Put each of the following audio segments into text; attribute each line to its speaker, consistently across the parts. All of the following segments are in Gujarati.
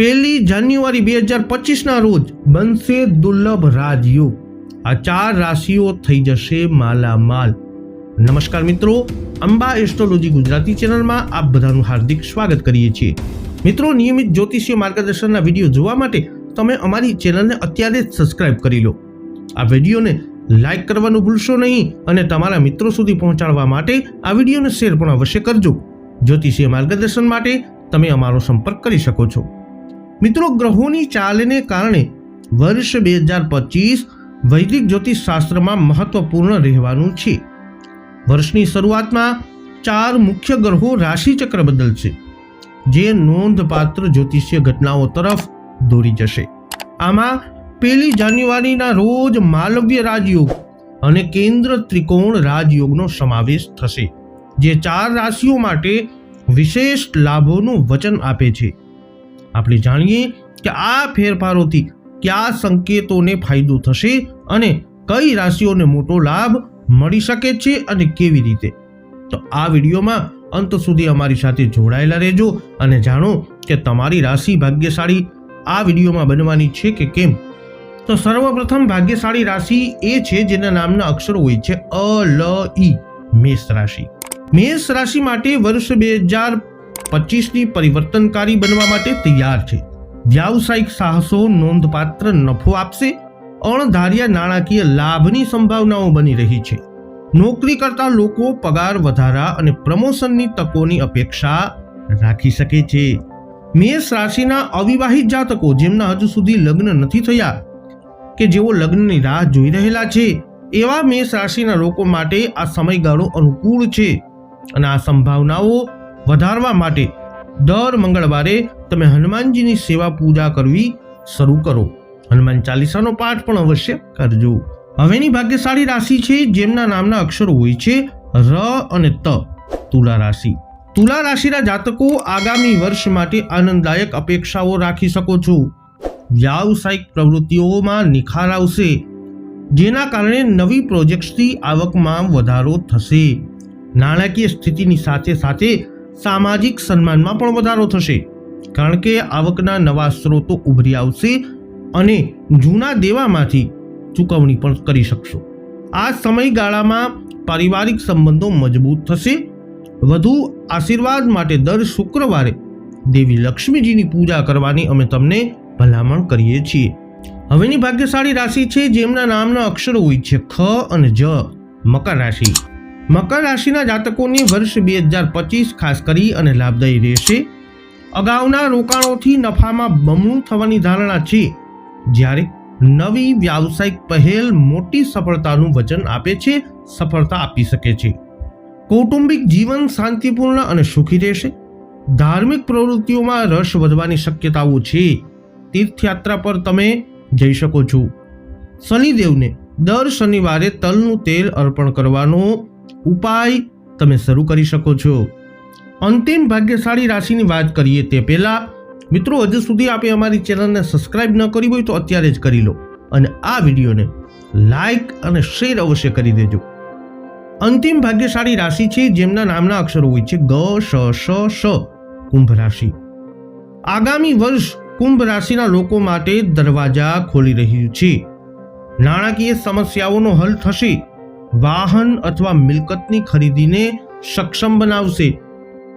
Speaker 1: પહેલી જાન્યુઆરી બે હજાર પચીસના રોજ બનશે દુર્લભ રાજયોગ. આ ચાર રાશિઓ થઈ જશે માલામાલ. નમસ્કાર મિત્રો, અંબા એસ્ટ્રોલોજી ગુજરાતી ચેનલમાં આપ બધાનું હાર્દિક સ્વાગત કરીએ છીએ. મિત્રો, નિયમિત જ્યોતિષીય માર્ગદર્શનના વીડિયો જોવા માટે તમે અમારી ચેનલને અત્યારે જ સબસ્ક્રાઇબ કરી લો. આ વિડીયોને લાઇક કરવાનું ભૂલશો નહીં અને તમારા મિત્રો સુધી પહોંચાડવા માટે આ વિડીયોને શેર પણ અવશ્ય કરજો. જ્યોતિષીય માર્ગદર્શન માટે તમે અમારો સંપર્ક કરી શકો છો. મિત્રો ગ્રહોની ચાલને કારણે વર્ષ બે હજાર પચીસ વૈદિક જ્યોતિષ શાસ્ત્રમાં મહત્વપૂર્ણ રહેવાનું છે. વર્ષની શરૂઆતમાં ચાર મુખ્ય ગ્રહો રાશિચક્ર બદલશે જે નોંધપાત્ર જ્યોતિષીય ઘટનાઓ તરફ દોરી જશે. આમાં પહેલી જાન્યુઆરીના રોજ માલવ્ય રાજયોગ અને કેન્દ્ર ત્રિકોણ રાજયોગનો સમાવેશ થશે, જે ચાર રાશિઓ માટે વિશેષ લાભોનું વચન આપે છે. આપણે જાણીએ કે આ ફેરફારોથી કયા સંકેતોને ફાયદો થશે અને કઈ રાશિઓને મોટો લાભ મળી શકે છે અને કેવી રીતે? તો આ વિડીયોમાં અંત સુધી અમારી સાથે જોડાયેલા રહેજો અને જાણો કે તમારી રાશિ ભાગ્યશાળી આ વિડીયોમાં બનવાની છે કે કેમ? તો સર્વપ્રથમ ભાગ્યશાળી રાશિ એ છે જેના નામના અક્ષરો હોય છે અ, લ, ઈ, મેષ રાશિ. મેષ રાશિ માટે વર્ષ બે હજાર પચીસની પરિવર્તનકારી બનવા માટે તૈયાર છે. વ્યાવસાયિક સાહસો નોંધપાત્ર નફો આપશે. અણધાર્યા નાણાકીય લાભની સંભાવનાઓ બની રહી છે. નોકરી કરતા લોકો પગાર વધારા અને પ્રમોશનની તકોની અપેક્ષા રાખી શકે છે. મેષ રાશિના અવિવાહિત જાતકો જેમના હજુ સુધી લગ્ન નથી થયા કે જેઓ લગ્નની રાહ જોઈ રહેલા છે, એવા મેષ રાશિના લોકો માટે આ સમયગાળો અનુકૂળ છે અને આ સંભાવનાઓ વધારવા માટે દર મંગળવારે તમે હનુમાનજીની સેવા પૂજા કરવી શરૂ કરો. હનુમાન ચાલીસાનો પાઠ પણ અવશ્ય કરજો. હવેની ભાગ્યશાળી રાશિ છે, જેમના નામના અક્ષરો હોય છે, ર અને ત, તુલા રાશિ. તુલા રાશિના જાતકો આગામી વર્ષ માટે આનંદદાયક અપેક્ષાઓ રાખી શકો છો. વ્યાવસાયિક પ્રવૃત્તિઓમાં નિખાર આવશે, જેના કારણે નવી પ્રોજેક્ટ્સથી આવકમાં વધારો થશે. નાણાકીય સ્થિતિની સાથે સાથે સામાજિક સન્માનમાં પણ વધારો થશે. કારણ કે આવકના નવા સ્ત્રોતો ઉભરી આવશે અને જૂના દેવામાંથી ચૂકવણી પણ કરી શકશો. આ સમયગાળામાં પારિવારિક સંબંધો મજબૂત થશે. વધુ આશીર્વાદ માટે દર શુક્રવારે દેવી લક્ષ્મીજીની પૂજા કરવાની અમે તમને ભલામણ કરીએ છીએ. હવેની ભાગ્યશાળી રાશિ છે, જેમના નામના અક્ષરો હોય છે, ખ અને જ, મકર રાશિ. મકર રાશિના જાતકોની વર્ષ બે હજાર પચીસ ખાસ કરી અને લાભદાયી રહેશે. અગાઉના રોકાણોથી નફામાં બમણું થવાની ધારણા છે. જ્યારે નવી વ્યાવસાયિક પહેલ મોટી સફળતાનું વચન આપે છે, સફળતા આપી શકે છે. કૌટુંબિક જીવન શાંતિપૂર્ણ અને સુખી રહેશે. ધાર્મિક પ્રવૃત્તિઓમાં રસ વધવાની શક્યતાઓ છે. તીર્થયાત્રા પર તમે જઈ શકો છો. શનિદેવને દર શનિવારે તલનું તેલ અર્પણ કરવાનો ઉપાય તમે શરૂ કરી શકો છો. અંતિમ ભાગ્યશાળી રાશિની વાત કરીએ તે પહેલા, મિત્રો, હજુ સુધી આપે અમારી ચેનલને સબસ્ક્રાઇબ ન કરી હોય તો અત્યારે જ કરી લો અને આ વિડીયોને લાઈક અને શેર અવશ્ય કરી દેજો. અંતિમ ભાગ્યશાળી રાશિ છે જેમના નામના અક્ષરો હોય છે ગ, શ શ શ, કુંભ રાશિ. આગામી વર્ષ કુંભ રાશિના લોકો માટે દરવાજા ખોલી રહ્યું છે. નાણાકીય સમસ્યાઓનો હલ થશે. વાહન અથવા મિલકતની ખરીદીને સક્ષમ બનાવશે.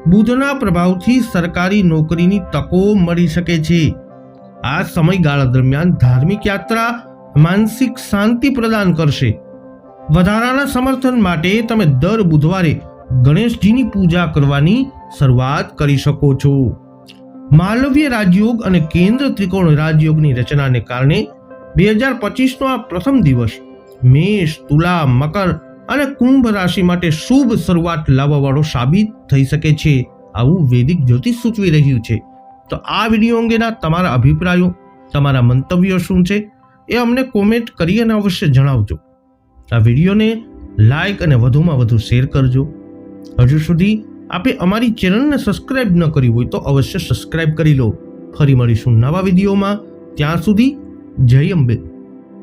Speaker 1: બુધના પ્રભાવથી સરકારી નોકરીની તકો મળી શકે છે. આ સમયગાળા દરમિયાન ધાર્મિક યાત્રા માનસિક શાંતિ પ્રદાન કરશે. વધારાના સમર્થન માટે તમે દર બુધવારે ગણેશજીની પૂજા કરવાની શરૂઆત કરી શકો છો. માલવ્ય રાજયોગ અને કેન્દ્ર ત્રિકોણ રાજયોગની રચનાને કારણે બે હજાર પચીસનો આ પ્રથમ દિવસ મેષ, તુલા, મકર અને કુંભ રાશિ માટે શુભ શરૂઆત લાવવાવાળો સાબિત થઈ શકે છે. આવું વૈદિક જ્યોતિષ સૂચવી રહ્યું છે. તો આ વીડિયો અંગેના તમારા અભિપ્રાયો, તમારા મંતવ્યો શું છે એ અમને કોમેન્ટ કરી અને અવશ્ય જણાવજો. આ વિડીયોને લાઈક અને વધુમાં વધુ શેર કરજો. હજુ સુધી આપે અમારી ચેનલને સબસ્ક્રાઇબ ન કરી હોય તો અવશ્ય સબસ્ક્રાઇબ કરી લો. ફરી મળીશું નવા વિડીયોમાં. ત્યાં સુધી જય અંબે.